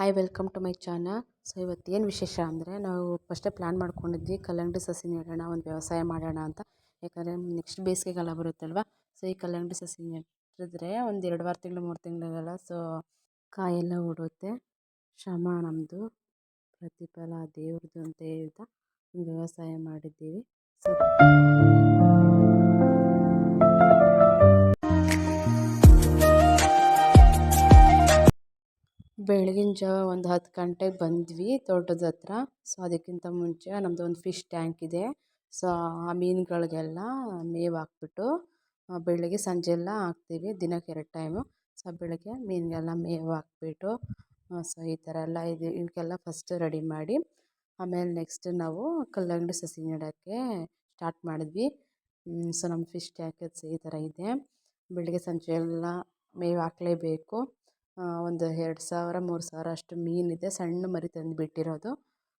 Hi welcome to my channel so ಏನು ವಿಶೇಷ ಅಂದರೆ ನಾವು ಫಸ್ಟೇ ಪ್ಲ್ಯಾನ್ ಮಾಡ್ಕೊಂಡಿದ್ವಿ ಕಲ್ಲಂಗಡಿ ಸಸಿ ನೆಡೋಣ, ಒಂದು ವ್ಯವಸಾಯ ಮಾಡೋಣ ಅಂತ. ಯಾಕಂದರೆ ನೆಕ್ಸ್ಟ್ ಬೇಸಿಗೆಗಾಲ ಬರುತ್ತಲ್ವ ಸೊ ಈ ಕಲ್ಲಂಗಡಿ ಸಸಿ ನೆಟ್ಟಿದ್ರೆ ಒಂದು ಎರಡು ವಾರ ತಿಂಗಳು, ಮೂರು ತಿಂಗಳಿಗೆಲ್ಲ ಸೊ ಕಾಯೆಲ್ಲ ಓಡುತ್ತೆ. ಶ್ರಮ ನಮ್ಮದು ಪ್ರತಿಫಲ ದೇವ್ರದ್ದು ಅಂತ ಹೇಳ್ತಾ ವ್ಯವಸಾಯ ಮಾಡಿದ್ದೀವಿ. ಸೊ ಬೆಳಗಿನ ಜಾವ ಒಂದು ಹತ್ತು ಗಂಟೆಗೆ ಬಂದ್ವಿ ತೋಟದ ಹತ್ರ. ಸೊ, ಅದಕ್ಕಿಂತ ಮುಂಚೆ ನಮ್ಮದು ಒಂದು ಫಿಶ್ ಟ್ಯಾಂಕ್ ಇದೆ. ಸೊ, ಆ ಮೀನುಗಳಿಗೆಲ್ಲ ಮೇವು ಹಾಕ್ಬಿಟ್ಟು ಬೆಳಗ್ಗೆ ಸಂಜೆ ಎಲ್ಲ ಹಾಕ್ತೀವಿ. ದಿನಕ್ಕೆ ಎರಡು ಟೈಮು ಸೊ, ಬೆಳಗ್ಗೆ ಮೀನಿಗೆಲ್ಲ ಮೇವು ಹಾಕ್ಬಿಟ್ಟು ಸೊ, ಈ ಥರ ಎಲ್ಲ ಇದು. ಇವಕ್ಕೆಲ್ಲ ಫಸ್ಟ್ ರೆಡಿ ಮಾಡಿ, ಆಮೇಲೆ ನೆಕ್ಸ್ಟ್ ನಾವು ಕಲ್ಲಂಗಡಿ ಸಸಿ ನೆಡೋಕ್ಕೆ ಸ್ಟಾರ್ಟ್ ಮಾಡಿದ್ವಿ. ಸೊ ನಮ್ಮ ಫಿಶ್ ಟ್ಯಾಂಕ್ ಈ ಥರ ಇದೆ. ಬೆಳಗ್ಗೆ ಸಂಜೆ ಎಲ್ಲ ಮೇವು ಹಾಕ್ಲೇಬೇಕು. ಒಂದು ಎರಡು ಸಾವಿರ, ಮೂರು ಸಾವಿರ ಅಷ್ಟು ಮೀನಿದೆ. ಸಣ್ಣ ಮರಿ ತಂದು ಬಿಟ್ಟಿರೋದು.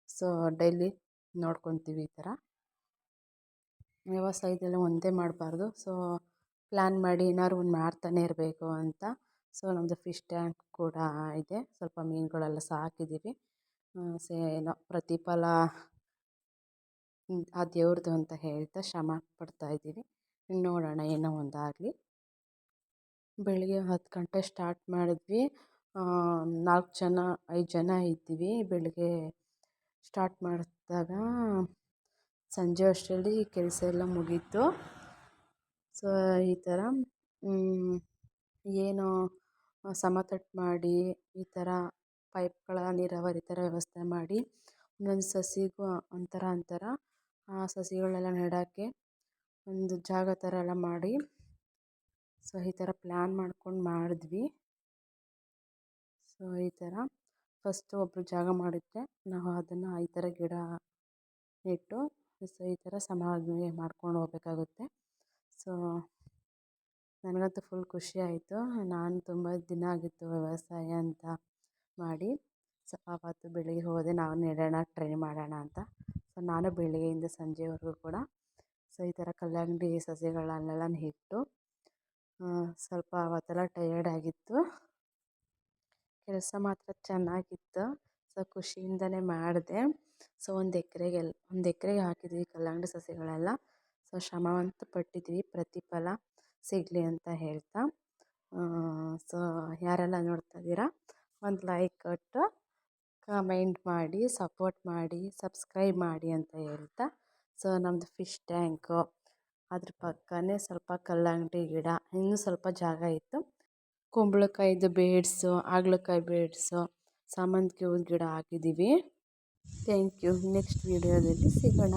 ಸೊ ಡೈಲಿ ನೋಡ್ಕೊತೀವಿ ಈ ಥರ ವ್ಯವಸಾಯದಲ್ಲಿ ಒಂದೇ ಮಾಡಬಾರ್ದು. ಸೊ ಪ್ಲ್ಯಾನ್ ಮಾಡಿ ಏನಾದ್ರು ಒಂದು ಮಾಡ್ತಾನೆ ಇರಬೇಕು ಅಂತ. ಸೊ ನಮ್ಮದು ಫಿಶ್ ಟ್ಯಾಂಕ್ ಕೂಡ ಇದೆ. ಸ್ವಲ್ಪ ಮೀನುಗಳೆಲ್ಲ ಸಾಕಿದ್ದೀವಿ ಸೊ, ಏನೋ ಪ್ರತಿಫಲ ಆ ದೇವ್ರದ್ದು ಅಂತ ಹೇಳ್ತಾ ಶ್ರಮ ಪಡ್ತಾಯಿದ್ದೀವಿ ನೋಡೋಣ ಏನೋ ಒಂದಾಗಲಿ. ಬೆಳಿಗ್ಗೆ ಹತ್ತು ಗಂಟೆ ಸ್ಟಾರ್ಟ್ ಮಾಡಿದ್ವಿ. ನಾಲ್ಕು ಜನ, ಐದು ಜನ ಇದ್ದೀವಿ ಬೆಳಗ್ಗೆ ಸ್ಟಾರ್ಟ್ ಮಾಡಿದಾಗ. ಸಂಜೆ ಅಷ್ಟರಲ್ಲಿ ಕೆಲಸ ಎಲ್ಲ ಮುಗೀತು. ಸೊ ಈ ಥರ ಏನು ಸಮತಟ್ಟು ಮಾಡಿ, ಈ ಥರ ಪೈಪ್ಗಳ ನೀರಾವರಿ ಥರ ವ್ಯವಸ್ಥೆ ಮಾಡಿ, ಒಂದೊಂದು ಸಸಿಗೂ ಒಂಥರ ಒಂಥರ, ಆ ಸಸಿಗಳೆಲ್ಲ ನೆಡೋಕ್ಕೆ ಒಂದು ಜಾಗ ಥರ ಎಲ್ಲ ಮಾಡಿ. ಸೊ, ಈ ಥರ ಪ್ಲ್ಯಾನ್ ಮಾಡ್ಕೊಂಡು ಮಾಡಿದ್ವಿ. ಸೊ, ಈ ಥರ ಫಸ್ಟು ಒಬ್ಬರು ಜಾಗ ಮಾಡಿದ್ರೆ ನಾವು ಅದನ್ನು ಈ ಥರ ಗಿಡ ನೆಟ್ಟು, ಸೊ, ಈ ಥರ ಸಮಾಜ ಮಾಡ್ಕೊಂಡು ಹೋಗಬೇಕಾಗುತ್ತೆ. ಸೊ, ನನಗಂತೂ ಫುಲ್ ಖುಷಿ ಆಯಿತು. ನಾನು ತುಂಬ ದಿನ ಆಗಿತ್ತು ವ್ಯವಸಾಯ ಅಂತ ಮಾಡಿ. ಸೊ, ಆವತ್ತು ಬೆಳಿಗ್ಗೆ ಹೋದೆ, ನಾವು ನೆಡೋಣ, ಟ್ರೈ ಮಾಡೋಣ ಅಂತ. ಸೊ, ನಾನು ಬೆಳಗ್ಗೆಯಿಂದ ಸಂಜೆವರೆಗೂ ಕೂಡ, ಸೊ, ಈ ಥರ ಕಲ್ಲಂಗಡಿ ಸಸಿಗಳನ್ನೆಲ್ಲ ನೆಟ್ಟು ಸ್ವಲ್ಪ ಅವತ್ತೆಲ್ಲ ಟಯರ್ಡ್ ಆಗಿತ್ತು. ಕೆಲಸ ಮಾತ್ರ ಚೆನ್ನಾಗಿತ್ತು. ಸೊ ಖುಷಿಯಿಂದನೇ ಮಾಡಿದೆ. ಸೊ ಒಂದು ಎಕರೆಗೆಲ್ಲ ಒಂದು ಎಕರೆಗೆ ಹಾಕಿದ್ವಿ ಕಲ್ಲಂಗಡಿ ಸಸಿಗಳೆಲ್ಲ ಸೊ ಶ್ರಮವಂತ ಪಟ್ಟಿದ್ವಿ. ಪ್ರತಿಫಲ ಸಿಗಲಿ ಅಂತ ಹೇಳ್ತಾ. ಸೊ ಯಾರೆಲ್ಲ ನೋಡ್ತಾ ಇದ್ದೀರಾ, ಒಂದು ಲೈಕ್ ಕೊಟ್ಟು ಕಮೆಂಟ್ ಮಾಡಿ ಸಪೋರ್ಟ್ ಮಾಡಿ ಸಬ್ಸ್ಕ್ರೈಬ್ ಮಾಡಿ ಅಂತ ಹೇಳ್ತಾ. ಸೊ ನಮ್ಮದು ಫಿಶ್ ಟ್ಯಾಂಕು ಅದ್ರ ಪಕ್ಕನೇ ಸ್ವಲ್ಪ ಕಲ್ಲಂಗಡಿ ಗಿಡ, ಇನ್ನೂ ಸ್ವಲ್ಪ ಜಾಗ ಇತ್ತು. ಕುಂಬಳಕಾಯಿದು ಬೇಡ್ಸು, ಹಾಗಲಕಾಯಿ ಬೇಡ್ಸು, ಸಾಮಂತಿಗೆ ಹೂವಿನ ಗಿಡ ಹಾಕಿದ್ದೀವಿ ಥ್ಯಾಂಕ್ ಯು ನೆಕ್ಸ್ಟ್ ವೀಡಿಯೋದಲ್ಲಿ ಸಿಗೋಣ.